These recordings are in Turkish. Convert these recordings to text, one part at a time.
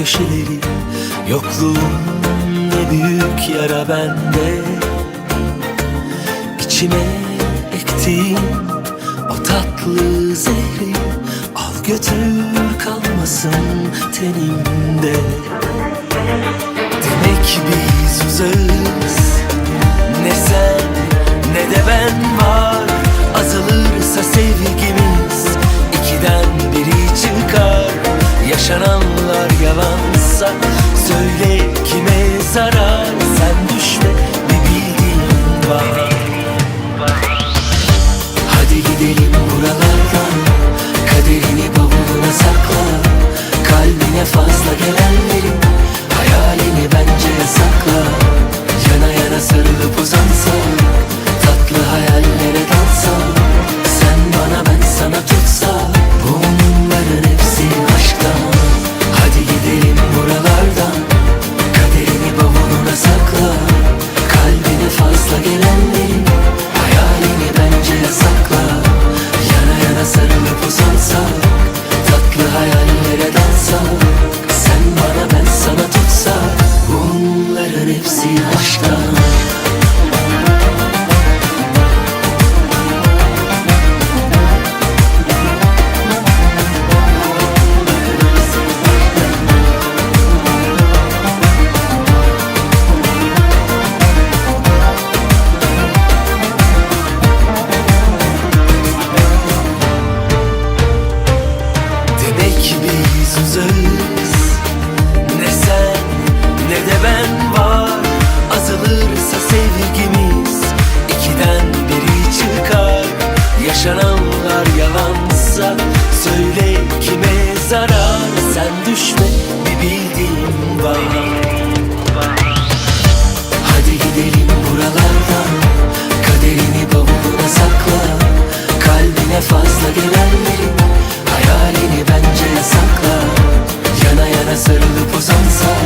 köşeleri Yokluğun ne büyük yara bende. İçime ektiğin o tatlı zehri Al götür kalmasın tenimde. Demek biz uzağız. Ne sen ne de ben var. Azalırsa sevgimiz ikiden biri çıkar. Yaşanan söyle başka biz öldük olsa Söyle kime zarar? Sen düşme bir bildiğim var. Hadi gidelim buralardan Kaderini bavuluna sakla. Kalbine fazla gelenlerin Hayalini bence sakla. Yana yana sarılıp uzansa.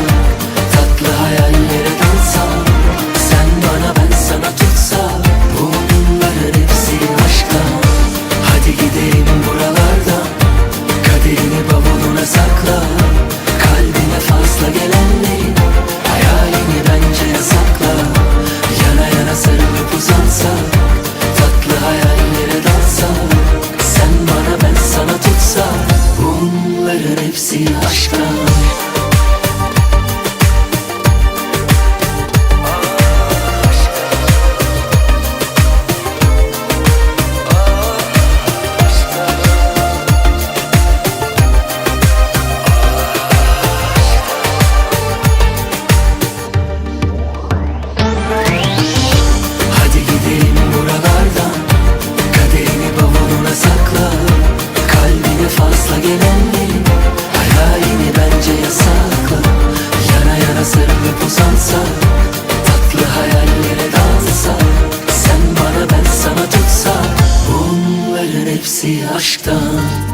hepsi aşktan.